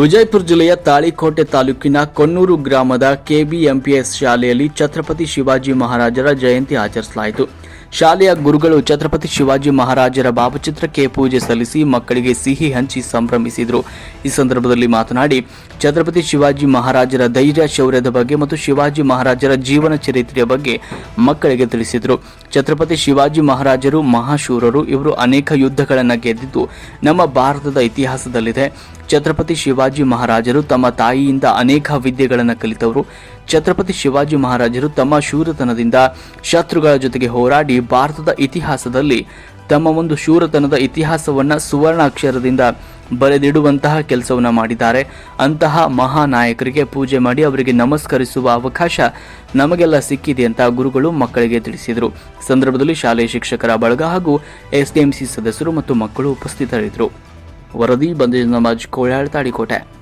ವಿಜಯಪುರ ಜಿಲ್ಲೆಯ ತಾಳಿಕೋಟೆ ತಾಲೂಕಿನ ಕೊನ್ನೂರು ಗ್ರಾಮದ ಕೆಬಿಎಂಪಿಎಸ್ ಶಾಲೆಯಲ್ಲಿ ಛತ್ರಪತಿ ಶಿವಾಜಿ ಮಹಾರಾಜರ ಜಯಂತಿ ಆಚರಿಸಲಾಯಿತು. ಶಾಲೆಯ ಗುರುಗಳು ಛತ್ರಪತಿ ಶಿವಾಜಿ ಮಹಾರಾಜರ ಭಾವಚಿತ್ರಕ್ಕೆ ಪೂಜೆ ಸಲ್ಲಿಸಿ ಮಕ್ಕಳಿಗೆ ಸಿಹಿ ಹಂಚಿ ಸಂಭ್ರಮಿಸಿದರು. ಈ ಸಂದರ್ಭದಲ್ಲಿ ಮಾತನಾಡಿ, ಛತ್ರಪತಿ ಶಿವಾಜಿ ಮಹಾರಾಜರ ಧೈರ್ಯ ಶೌರ್ಯದ ಬಗ್ಗೆ ಮತ್ತು ಶಿವಾಜಿ ಮಹಾರಾಜರ ಜೀವನ ಚರಿತ್ರೆಯ ಬಗ್ಗೆ ಮಕ್ಕಳಿಗೆ ತಿಳಿಸಿದರು. ಛತ್ರಪತಿ ಶಿವಾಜಿ ಮಹಾರಾಜರು ಮಹಾಶೂರರು. ಇವರು ಅನೇಕ ಯುದ್ಧಗಳನ್ನು ಗೆದ್ದಿದ್ದು ನಮ್ಮ ಭಾರತದ ಇತಿಹಾಸದಲ್ಲಿದೆ. ಛತ್ರಪತಿ ಶಿವಾಜಿ ಮಹಾರಾಜರು ತಮ್ಮ ತಾಯಿಯಿಂದ ಅನೇಕ ವಿದ್ಯೆಗಳನ್ನು ಕಲಿತವರು. ಛತ್ರಪತಿ ಶಿವಾಜಿ ಮಹಾರಾಜರು ತಮ್ಮ ಶೂರತನದಿಂದ ಶತ್ರುಗಳ ಜೊತೆಗೆ ಹೋರಾಡಿ ಭಾರತದ ಇತಿಹಾಸದಲ್ಲಿ ತಮ್ಮ ಒಂದು ಶೂರತನದ ಇತಿಹಾಸವನ್ನ ಸುವರ್ಣ ಅಕ್ಷರದಿಂದ ಬರೆದಿಡುವಂತಹ ಕೆಲಸವನ್ನ ಮಾಡಿದ್ದಾರೆ. ಅಂತಹ ಮಹಾನಾಯಕರಿಗೆ ಪೂಜೆ ಮಾಡಿ ಅವರಿಗೆ ನಮಸ್ಕರಿಸುವ ಅವಕಾಶ ನಮಗೆಲ್ಲ ಸಿಕ್ಕಿದೆ ಅಂತ ಗುರುಗಳು ಮಕ್ಕಳಿಗೆ ತಿಳಿಸಿದರು. ಸಂದರ್ಭದಲ್ಲಿ ಶಾಲೆಯ ಶಿಕ್ಷಕರ ಬಳಗ ಹಾಗೂ ಎಸ್ಡಿಎಂಸಿ ಸದಸ್ಯರು ಮತ್ತು ಮಕ್ಕಳು ಉಪಸ್ಥಿತರಿದ್ದರು. ವರದಿ ಬಂದ ನಮಾಜ್ ಕೋಳಾಳ್ ತಾಳಿಕೋಟೆ